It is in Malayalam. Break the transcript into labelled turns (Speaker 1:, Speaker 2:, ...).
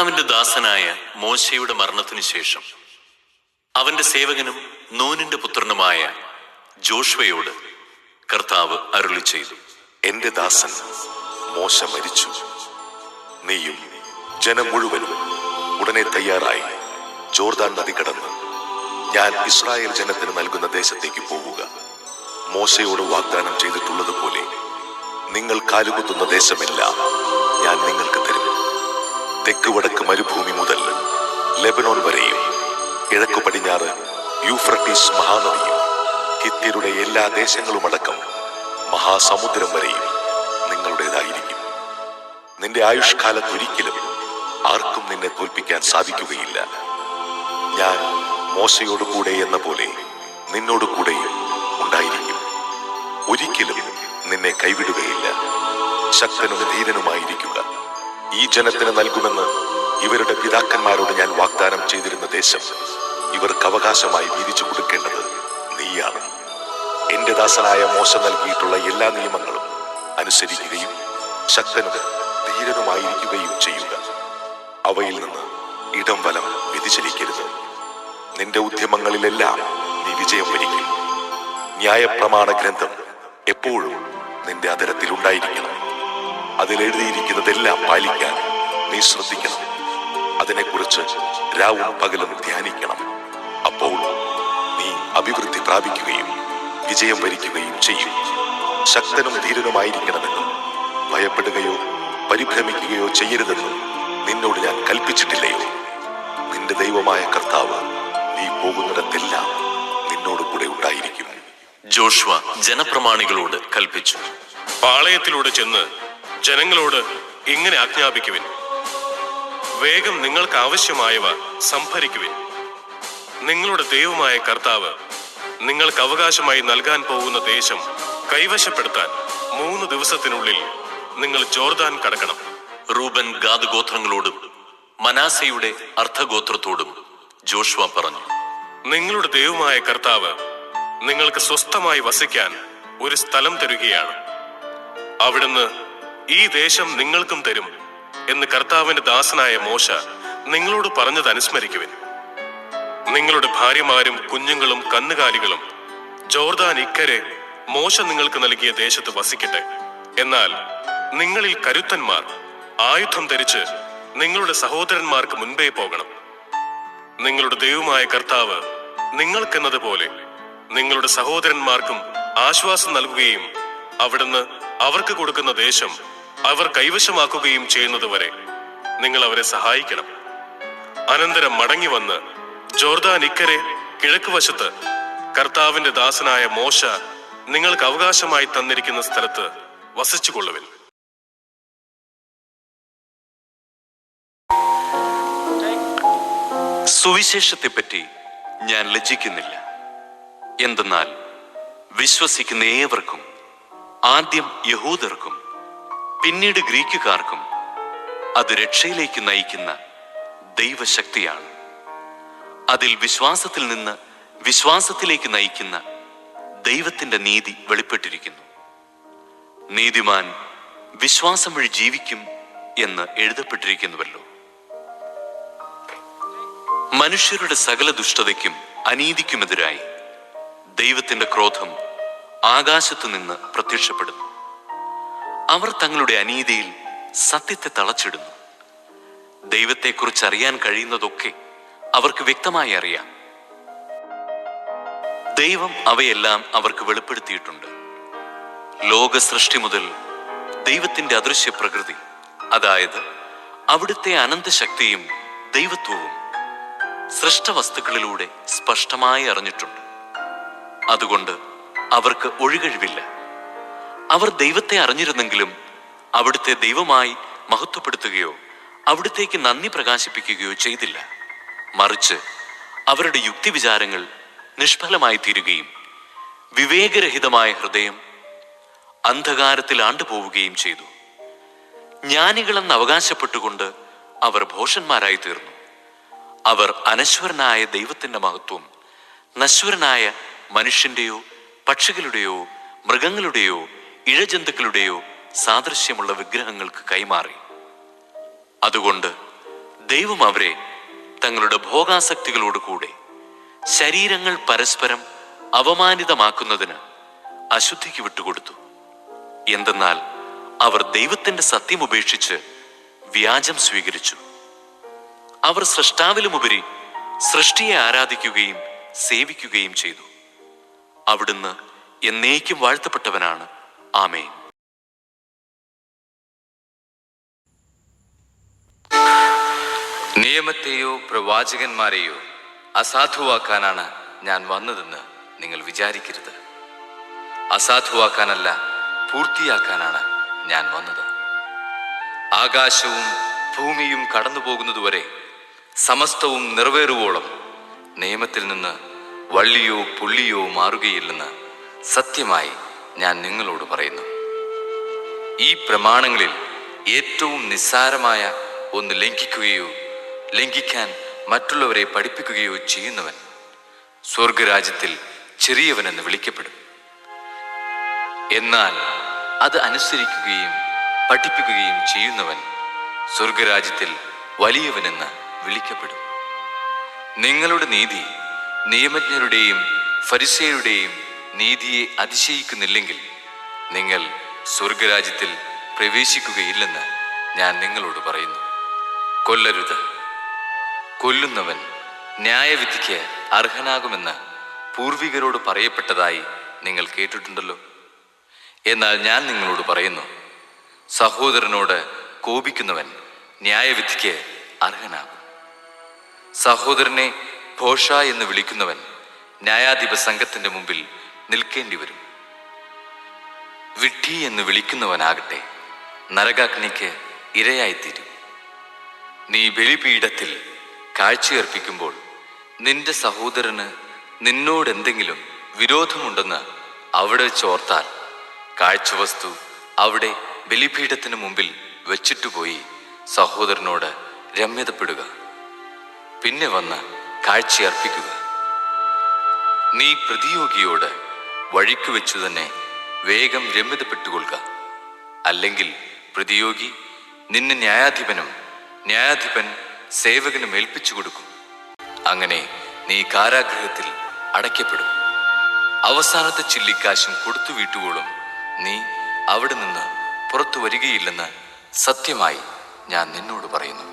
Speaker 1: കർത്താവിന്റെ ദാസനായ മോശയുടെ മരണത്തിനു ശേഷം അവന്റെ സേവകനും നൂനിന്റെ പുത്രനുമായ ജോഷ്വയോട് കർത്താവ് അരുളി ചെയ്തു.
Speaker 2: എന്റെ ദാസൻ മോശ മരിച്ചു. നീയും ജനം മുഴുവനും ഉടനെ തയ്യാറായി ജോർദാൻ നദി കടന്ന് ഞാൻ ഇസ്രായേൽ ജനത്തിന് നൽകുന്ന ദേശത്തേക്ക് പോവുക. മോശയോട് വാഗ്ദാനം ചെയ്തിട്ടുള്ളതുപോലെ നിങ്ങൾ കാലുകുത്തുന്ന ദേശമില്ല ഞാൻ നിങ്ങൾക്ക് തെക്ക് വടക്ക് മരുഭൂമി മുതൽ ലെബനോൻ വരെയും കിഴക്ക് പടിഞ്ഞാറ് യൂഫ്രട്ടീസ് മഹാനദിയും ഹിത്യരുടെ എല്ലാ ദേശങ്ങളുമടക്കം മഹാസമുദ്രം വരെയും നിങ്ങളുടേതായിരിക്കും. നിന്റെ ആയുഷ്കാലത്ത് ഒരിക്കലും ആർക്കും നിന്നെ തോൽപ്പിക്കാൻ സാധിക്കുകയില്ല. ഞാൻ മോശയോട് കൂടെ എന്ന പോലെ നിന്നോട് കൂടെയും ഉണ്ടായിരിക്കും. ഒരിക്കലും നിന്നെ കൈവിടുകയില്ല. ശക്തനും ധീരനുമായിരിക്കുക. ഈ ജനത്തിന് നൽകുമെന്ന് ഇവരുടെ പിതാക്കന്മാരോട് ഞാൻ വാഗ്ദാനം ചെയ്തിരുന്ന ദേശം ഇവർക്ക് അവകാശമായി വീതിച്ചു കൊടുക്കേണ്ടത് നീയാണ്. എന്റെ ദാസനായ മോശ നൽകിയിട്ടുള്ള എല്ലാ നിയമങ്ങളും അനുസരിക്കുകയും ശക്തനും ധീരനുമായിരിക്കുകയും ചെയ്യുക. അവയിൽ നിന്ന് ഇടം വലം വ്യതിചലിക്കരുത്. നിന്റെ ഉദ്യമങ്ങളിലെല്ലാം നീ വിജയം വരിക്കും. ന്യായപ്രമാണ ഗ്രന്ഥം എപ്പോഴും നിന്റെ അതിരത്തിൽ ഉണ്ടായിരിക്കണം അതിൽ എഴുതിയിരിക്കുന്നതെല്ലാം പാലിക്കാൻ നീ ശ്രദ്ധിക്കണം. അതിനെക്കുറിച്ച് രാവും പകലും ധ്യാനിക്കണം. അപ്പോൾ നീ അഭിവൃദ്ധി പ്രാപിക്കുകയും വിജയം വരിക്കുകയും ചെയ്യും. ശക്തനും ധീരനുമായിരിക്കണമെന്നും ഭയപ്പെടുകയോ പരിഭ്രമിക്കുകയോ ചെയ്യരുതെന്നും നിന്നോട് ഞാൻ കൽപ്പിച്ചിട്ടില്ലയോ? നിന്റെ ദൈവമായ കർത്താവ് നീ പോകുന്നിടത്തെല്ലാം നിന്നോട് കൂടെ ഉണ്ടായിരിക്കും.
Speaker 1: ജോഷ്വ ജനപ്രമാണികളോട് കൽപ്പിച്ചു.
Speaker 3: പാളയത്തിലൂടെ ചെന്ന് ജനങ്ങളോട് ഇങ്ങനെ ആജ്ഞാപിക്കുവിൻ. വേഗം നിങ്ങൾക്ക് ആവശ്യമായവ സംഭരിക്കുവിൻ. നിങ്ങളുടെ ദൈവമായ കർത്താവ് നിങ്ങൾക്ക് അവകാശമായി നൽകാൻ പോകുന്ന ദേശം കൈവശപ്പെടുത്താൻ മൂന്ന് ദിവസത്തിനുള്ളിൽ നിങ്ങൾ ജോർദാൻ കടക്കണം.
Speaker 1: റൂബൻ ഗാദ് ഗോത്രങ്ങളോടും മനാസയുടെ അർദ്ധഗോത്രത്തോടും ജോഷ്വ പറഞ്ഞു.
Speaker 3: നിങ്ങളുടെ ദൈവമായ കർത്താവ് നിങ്ങൾക്ക് സ്വസ്ഥമായി വസിക്കാൻ ഒരു സ്ഥലം തരുകയാണ്. അവിടുന്ന് ഈ ദേശം നിങ്ങൾക്കും തരും എന്ന് കർത്താവിന്റെ ദാസനായ മോശ നിങ്ങളോട് പറഞ്ഞത് അനുസ്മരിക്കുവിൻ. നിങ്ങളുടെ ഭാര്യമാരും കുഞ്ഞുങ്ങളും കന്നുകാലികളും ജോർദാൻ ഇക്കരെ മോശ നിങ്ങൾക്ക് നൽകിയ ദേശത്ത് വസിക്കട്ടെ. എന്നാൽ നിങ്ങളിൽ കരുത്തന്മാർ ആയുധം ധരിച്ച് നിങ്ങളുടെ സഹോദരന്മാർക്ക് മുൻപേ പോകണം. നിങ്ങളുടെ ദൈവമായ കർത്താവ് നിങ്ങൾക്കെന്നതുപോലെ നിങ്ങളുടെ സഹോദരന്മാർക്കും ആശ്വാസം നൽകുകയും അവിടുന്ന് അവർക്ക് കൊടുക്കുന്ന ദേശം അവർ കൈവശമാക്കുകയും ചെയ്യുന്നതുവരെ നിങ്ങൾ അവരെ സഹായിക്കണം. അനന്തരം മടങ്ങി വന്ന് ജോർദാൻ ഇക്കരെ കിഴക്ക് വശത്ത് കർത്താവിന്റെ ദാസനായ മോശ നിങ്ങൾക്ക് അവകാശമായി തന്നിരിക്കുന്ന സ്ഥലത്ത് വസിച്ചുകൊള്ളുവിൻ.
Speaker 1: സുവിശേഷത്തെപ്പറ്റി ഞാൻ ലജ്ജിക്കുന്നില്ല. എന്തെന്നാൽ വിശ്വസിക്കുന്ന ഏവർക്കും ആദ്യം യഹൂദർക്കും പിന്നീട് ഗ്രീക്കുകാർക്കും അത് രക്ഷയിലേക്ക് നയിക്കുന്ന ദൈവശക്തിയാണ്. അതിൽ വിശ്വാസത്തിൽ നിന്ന് വിശ്വാസത്തിലേക്ക് നയിക്കുന്ന ദൈവത്തിന്റെ നീതി വെളിപ്പെട്ടിരിക്കുന്നു. നീതിമാൻ വിശ്വാസം വഴി ജീവിക്കും എന്ന് എഴുതപ്പെട്ടിരിക്കുന്നുവല്ലോ. മനുഷ്യരുടെ സകല ദുഷ്ടതയ്ക്കും അനീതിക്കുമെതിരായി ദൈവത്തിന്റെ ക്രോധം ആകാശത്തു നിന്ന് പ്രത്യക്ഷപ്പെടുന്നു. അവർ തങ്ങളുടെ അനീതിയിൽ സത്യത്തെ തളച്ചിടുന്നു. ദൈവത്തെക്കുറിച്ച് അറിയാൻ കഴിയുന്നതൊക്കെ അവർക്ക് വ്യക്തമായി അറിയാം. ദൈവം അവയെല്ലാം അവർക്ക് വെളിപ്പെടുത്തിയിട്ടുണ്ട്. ലോക സൃഷ്ടി മുതൽ ദൈവത്തിന്റെ അദൃശ്യ പ്രകൃതി അതായത് അവിടുത്തെ അനന്തശക്തിയും ദൈവത്വവും സൃഷ്ടവസ്തുക്കളിലൂടെ സ്പഷ്ടമായി അറിഞ്ഞിട്ടുണ്ട്. അതുകൊണ്ട് അവർക്ക് ഒഴികഴിവില്ല. അവർ ദൈവത്തെ അറിഞ്ഞിരുന്നെങ്കിലും അവിടുത്തെ ദൈവമായി മഹത്വപ്പെടുത്തുകയോ അവിടുത്തേക്ക് നന്ദി പ്രകാശിപ്പിക്കുകയോ ചെയ്തില്ല. മറിച്ച് അവരുടെ യുക്തിവിചാരങ്ങൾ നിഷ്ഫലമായി തീരുകയും വിവേകരഹിതമായ ഹൃദയം അന്ധകാരത്തിൽ ആണ്ടുപോവുകയും ചെയ്തു. ജ്ഞാനികളെന്ന് അവകാശപ്പെട്ടുകൊണ്ട് അവർ ഭോഷന്മാരായി തീർന്നു അവർ അനശ്വരനായ ദൈവത്തിന്റെ മഹത്വം നശ്വരനായ മനുഷ്യന്റെയോ പക്ഷികളുടെയോ മൃഗങ്ങളുടെയോ ഇഴജന്തുക്കളുടെയോ സാദൃശ്യമുള്ള വിഗ്രഹങ്ങൾക്ക് കൈമാറി. അതുകൊണ്ട് ദൈവം അവരെ തങ്ങളുടെ ഭോഗാസക്തികളോടുകൂടെ ശരീരങ്ങൾ പരസ്പരം അവമാനിതമാക്കുന്നതിന് അശുദ്ധിക്ക് വിട്ടുകൊടുത്തു. എന്തെന്നാൽ അവർ ദൈവത്തിന്റെ സത്യം ഉപേക്ഷിച്ച് വ്യാജം സ്വീകരിച്ചു. അവർ സൃഷ്ടാവിലുമുപരി സൃഷ്ടിയെ ആരാധിക്കുകയും സേവിക്കുകയും ചെയ്തു. അവിടുന്ന് എന്നേക്കും വാഴ്ത്തപ്പെട്ടവനാണ് ആമേൻ.
Speaker 4: നിയമത്തെയോ പ്രവാചകന്മാരെയോ അസാധുവാക്കാനാണ് ഞാൻ വന്നതെന്ന് നിങ്ങൾ വിചാരിക്കരുത്. അസാധുവാക്കാനല്ല പൂർത്തിയാക്കാനാണ് ഞാൻ വന്നത്. ആകാശവും ഭൂമിയും കടന്നു പോകുന്നതുവരെ സമസ്തവും നിറവേറുവോളം നിയമത്തിൽ നിന്ന് വള്ളിയോ പുള്ളിയോ മാറുകയില്ലെന്ന് സത്യമായി ഞാൻ നിങ്ങളോട് പറയുന്നു. ഈ പ്രമാണങ്ങളിൽ ഏറ്റവും നിസ്സാരമായ ഒന്ന് ലംഘിക്കുകയോ ലംഘിക്കാൻ മറ്റുള്ളവരെ പഠിപ്പിക്കുകയോ ചെയ്യുന്നവൻ സ്വർഗരാജ്യത്തിൽ ചെറിയവനെന്ന് വിളിക്കപ്പെടും. എന്നാൽ അത് അനുസരിക്കുകയും പഠിപ്പിക്കുകയും ചെയ്യുന്നവൻ സ്വർഗരാജ്യത്തിൽ വലിയവനെന്ന് വിളിക്കപ്പെടും. നിങ്ങളുടെ നീതി നിയമജ്ഞരുടെയും ഫരിസയരുടെയും നീതിയെ അതിശയിക്കുന്നില്ലെങ്കിൽ നിങ്ങൾ സ്വർഗരാജ്യത്തിൽ പ്രവേശിക്കുകയില്ലെന്ന് ഞാൻ നിങ്ങളോട് പറയുന്നു. കൊല്ലരുത്. കൊല്ലുന്നവൻ ന്യായവിധിക്ക് അർഹനാകുമെന്ന് പൂർവികരോട് പറയപ്പെട്ടതായി നിങ്ങൾ കേട്ടിട്ടുണ്ടല്ലോ. എന്നാൽ ഞാൻ നിങ്ങളോട് പറയുന്നു സഹോദരനോട് കോപിക്കുന്നവൻ ന്യായവിധിക്ക് അർഹനാകും. സഹോദരനെ ഭോഷ എന്ന് വിളിക്കുന്നവൻ ന്യായാധിപ സംഘത്തിന്റെ മുമ്പിൽ നിൽക്കേണ്ടി വരും. വിഡ്ഢി എന്ന് വിളിക്കുന്നവനാകട്ടെ നരകാഗ്നിക്ക് ഇരയായിത്തീരും. നീ ബലിപീഠത്തിൽ കാഴ്ചയർപ്പിക്കുമ്പോൾ നിന്റെ സഹോദരന് നിന്നോടെന്തെങ്കിലും വിരോധമുണ്ടെന്ന് അവിടെ ചോർത്താൽ കാഴ്ചവസ്തു അവിടെ ബലിപീഠത്തിന് മുമ്പിൽ വെച്ചിട്ടുപോയി സഹോദരനോട് രമ്യതപ്പെടുക. പിന്നെ വന്ന് കാഴ്ചയർപ്പിക്കുക. നീ പ്രതിയോഗിയോട് വഴിക്ക് വെച്ചു തന്നെ വേഗം രമ്യതപ്പെട്ടുകൊള്ളുക. അല്ലെങ്കിൽ പ്രതിയോഗി നിന്നെ ന്യായാധിപനും ന്യായാധിപൻ സേവകനും ഏൽപ്പിച്ചു കൊടുക്കും. അങ്ങനെ നീ കാരാഗ്രഹത്തിൽ അടയ്ക്കപ്പെടും. അവസാനത്തെ ചില്ലിക്കാശും കൊടുത്തു വീട്ടുവോളും നീ അവിടെ നിന്ന് പുറത്തു വരികയില്ലെന്ന് സത്യമായി ഞാൻ നിന്നോട് പറയുന്നു.